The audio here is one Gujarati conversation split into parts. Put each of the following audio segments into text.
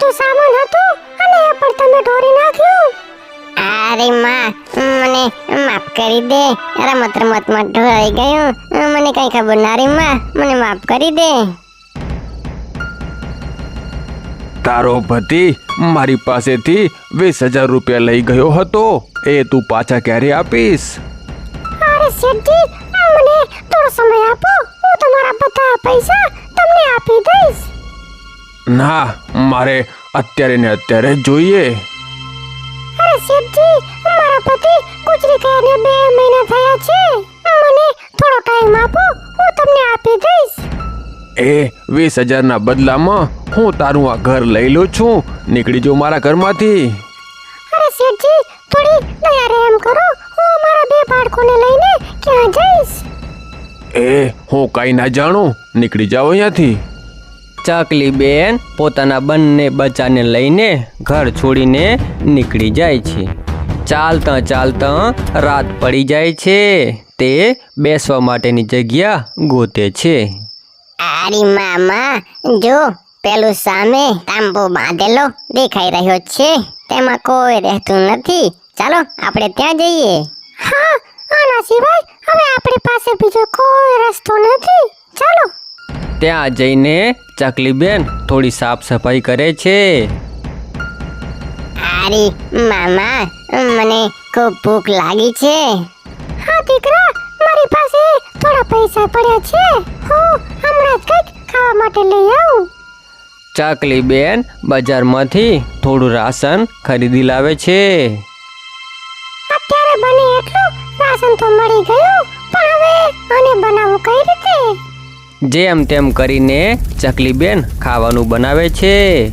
બધું સામાન હતું અને એ પણ તમે ઢોરી નાખ્યું. અરે માં મને માફ કરી દે. રમત રમતમાં ઢોળાઈ ગયું. મને કઈ ખબર ના રે માં મને માફ કરી દે. તારો પતિ મારી પાસેથી વીસ હજાર રૂપિયા લઈ ગયો હતો. એ તું પાછા ક્યારે આપીશ? અરે શેઠજી મને થોડો સમય આપો. હું તમારા બધા પૈસા તમને આપી દઈશ. ના મારે અત્યારે ને અત્યારે જોઈએ. અરે શેઠજી મારા પતિ ગુજરી ગયાને બે મહિના થયા છે. મને થોડો ટાઈમ આપો હું તમને આપી દઈશ. એ વીસ હજારના બદલામાં હું તારું આ ઘર લઈ લઉં છું. નીકળી જો મારા ઘરમાંથી. અરે શેઠજી થોડી દયા રહેમ કરો. હું મારા બે બાળકોને લઈને ક્યાં જઈશ? એ હું કાંઈ ના જાણું. નીકળી જાઓ અહીંયાથી. ચકલી બેન પોતાના બંને બચ્ચાને લઈને ઘર છોડીને નીકળી જાય છે. ચાલતા ચાલતા રાત પડી જાય છે. તે બેસવા માટેની જગ્યા ગોતે છે. આરી મામા, જો પેલું સામે તાંબો બાંધેલો દેખાઈ રહ્યો છે, તેમાં કોઈ રહેતું નથી. ચાલો, આપણે ત્યાં જઈએ. હા, આના સિવાય હવે ત્યાં જઈને ચકલી બેન થોડી સાફ સફાઈ કરે છે. અરે મામા મને ખૂબ ભૂખ લાગી છે. હા દીકરા મારી પાસે થોડા પૈસા પડ્યા છે. હું હમણાં જ કંઈક ખાવા માટે લઈ આવું. ચકલી બેન બજારમાંથી થોડું રાશન ખરીદી લાવે છે. અત્યારે બને એટલું રાશન તો મળી ગયું પણ હવે આને બનાવવું કઈ જેમ તેમ કરીને ચકલી બેન ખાવાનું બનાવે છે.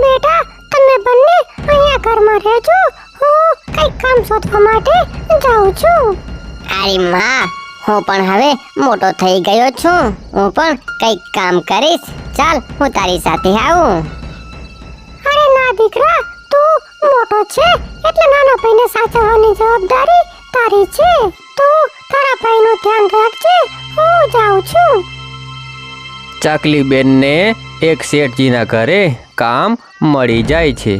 બેટા તમે બંને અહીંયા ઘરમાં રહેજો. હું કંઈક કામ શોધવા માટે જાઉં છું. અરે માં હું પણ હવે મોટો થઈ ગયો છું. હું પણ કંઈક કામ કરીશ. ચાલ હું તારી સાથે આવું. અરે ના દીકરા તું મોટો છે એટલે નાના ભાઈને સાચવવાની જવાબદારી તારી છે તો તારા ભાઈનું ધ્યાન રાખજે હું જાઉં છું. ચાકલી બેનને એક શેઠજીના ઘરે કામ મળી જાય છે.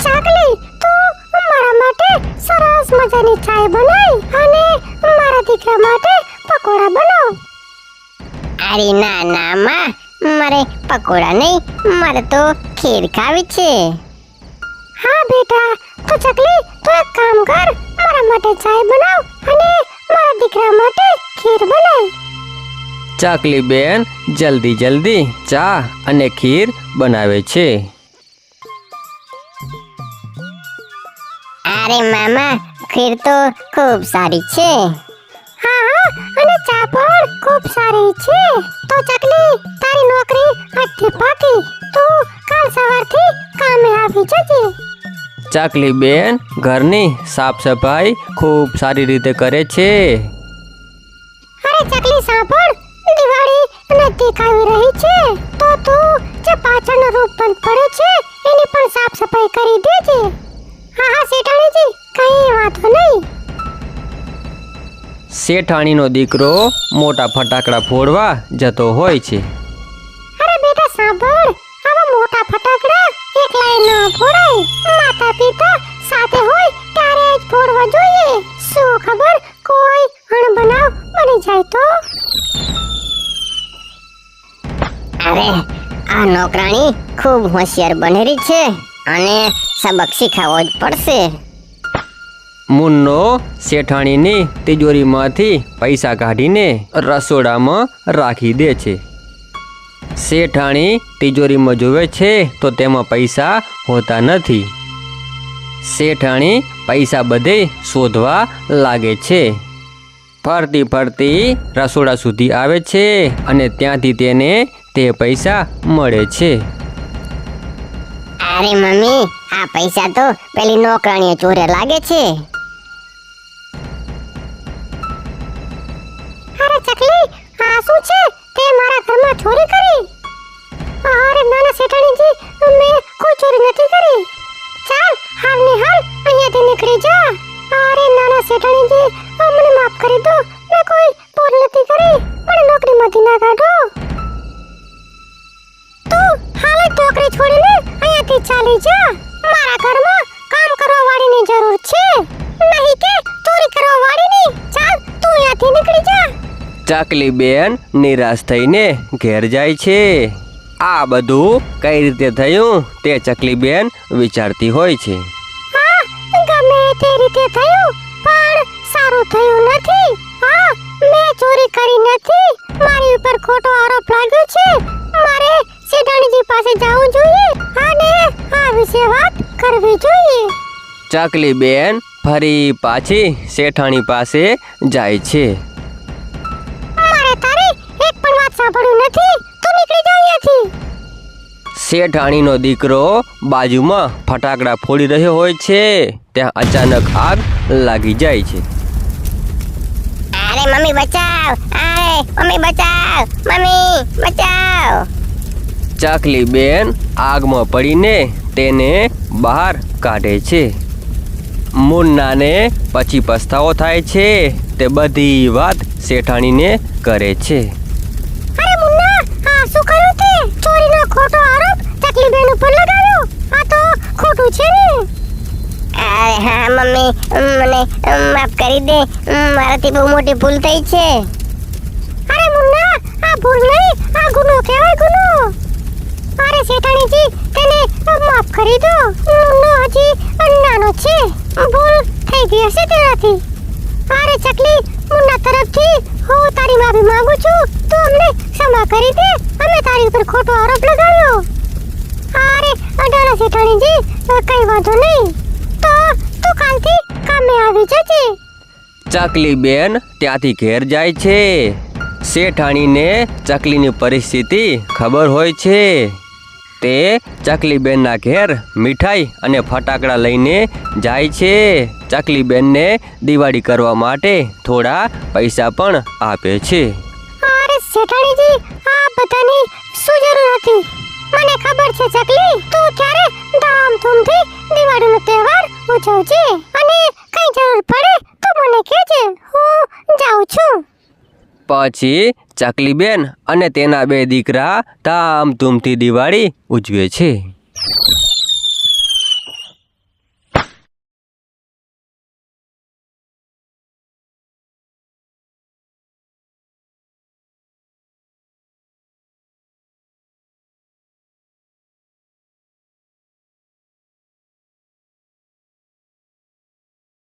ચાકલી તું મારા માટે સરસ મજાની ચાય બનાવી અને મારા દીકરા માટે પકોડા બનાવ. અરે ના ના માં. મારે પકોડા નહીં મારે તો ખીર ખાવી છે. હા બેટા. તો ચકલી ચાય બનાવ અને મારા દીકરા માટે ખીર બનાવ. ચાકલી બેન જલ્દી જલ્દી ચા અને ખીર બનાવે છે. અરે મામા ખીર તો ખૂબ સારી છે. હા હા અને ચા પણ ખૂબ સારી છે. તો ચકલી તારી નોકરી આજથી પાકી. તું કાલ સવારથી કામે આવી જજે. ચકલી બેન ઘરની સાફ સફાઈ ખૂબ સારી રીતે કરે છે. અરે ચકલી સાંભળ દિવાળી નજીક આવી રહી છે તો તું જે પાછળનો રૂપ બંધ પડ્યો છે એની પણ સાફ સફાઈ કરી દેજે. હા હા શેઠાણીજી કઈ વાંધો નહીં. શેઠાણીનો દીકરો મોટા ફટાકડા ફોડવા જતો હોય છે. અરે બેટા સાંભળ એકલાએ ન ફોડાય. માતા પિતા સાથે હોય ત્યારે જ ફોડવા જોઈએ. શું ખબર? કોઈ અણબનાવ બની જાય તો? અરે આ નોકરાણી ખૂબ હોશિયાર બનેરી છે અને સબક શીખાવવો જ પડશે. મુન્નો શેઠાણીની તિજોરીમાંથી પૈસા કાઢીને રસોડામાં રાખી દે છે. શેઠાણી તિજોરીમાં જોવે છે, તો તેમાં પૈસા હોતા નથી. શેઠાણી પૈસા બધે શોધવા લાગે છે. ફરતી ફરતી રસોડા સુધી આવે છે અને ત્યાંથી તેને તે પૈસા મળે છે. અરે મમ્મી, આ પૈસા તો પેલી નોકરાણીએ ચોરે લાગે છે. અરે ચકલી, આ શું છે? ઘરમાં ચોરી કરી? અરે નાના શેઠાણીજી મેં કોઈ ચોરી નથી કરી. ચાલ, હાલ ને હાલ, અહીંયાથી નીકળી જા. અરે નાના શેઠાણીજી, અમને મને માફ કરી દો. મેં કોઈ ભૂલ નથી કરી મને નોકરી કાઢો. તું હાલ જ નોકરી છોડીને અહીંયાથી ચાલી જા. મારા ઘરમાં કામ કરવા વાળીની જરૂર છે. જા નિરાશ થઈને ઘેર જાય છે. આ બધું કઈ રીતે થયું તે ચકલીબેન વિચારતી હોય છે. ગમે તે રીતે થયું પણ સારું થયું નથી. હા મેં ચોરી કરી નથી. મારી ઉપર ખોટો આરોપ લાગ્યો છે. મારે શેઠાણીજી પાસે જવું જોઈએ અને આ વિશે વાત કરવી જોઈએ. ચકલી બેન ફરી પાછી શેઠાણી પાસે જાય છે. સાંભળ્યું નથી? તો નીકળી જા અહીંયાથી. શેઠાણીનો દીકરો બાજુમાં ફટાકડા ફોડી રહ્યો હોય છે. ત્યાં અચાનક આગ લાગી જાય છે. અરે મમ્મી બચાવ. અરે મમ્મી બચાવ. મમ્મી બચાવ. ચકલી બેન આગમાં પડીને તેને બહાર કાઢે છે. મુન્નાને પછી પસ્તાવો થાય છે. તે બધી વાત શેઠાણીને કરે છે અરે મુન્ના આ શું કર્યું તે ચોરીનો ખોટો આરોપ બેન ઉપર લગાવ્યો? આ તો ખોટું છે ને. અરે હા મમ્મી મને માફ કરી દે. મારાથી બહુ મોટી ભૂલ થઈ છે. અરે મુન્ના આ ભૂલ નહીં આ ગુનો કહેવાય ગુનો. અરે શેઠાણીજી તેને માફ કરી દો. મુન્નો હજી નાનો છે. ભૂલ થઈ ગઈ હશે તેનાથી. અરે ચકલી મુન્ના તરફથી હું તારી માફી માંગુ છું. તું અમને ક્ષમા કરી દે. અમે તારી ઉપર ખોટો આરોપ લગાવ્યો. અરે અડાણા શેઠાણીજી કઈ વાંધો નહીં. તો તું કાલથી કામે આવી જજે. ચકલી બેન ત્યાંથી ઘેર જાય છે. શેઠાણીને ચકલીની પરિસ્થિતિ ખબર હોય છે. તે ચકલી બેનના ઘેર મીઠાઈ અને ફટાકડા લઈને જાય છે. ચકલી બેનને દિવાળી કરવા માટે થોડા પૈસા પણ આપે છે. અરે શેઠાણીજી આ બધાની શું જરૂર હતી? મને ખબર છે ચકલી, તું ક્યારે ધામધૂમથી દિવાળીનો તહેવાર ઉજવજે? અને કઈ જરૂર પડે તો મને કહેજે, હું જાઉં છું. પછી ચકલીબેન અને તેના બે દીકરા ધામધૂમથી દિવાળી ઉજવે છે.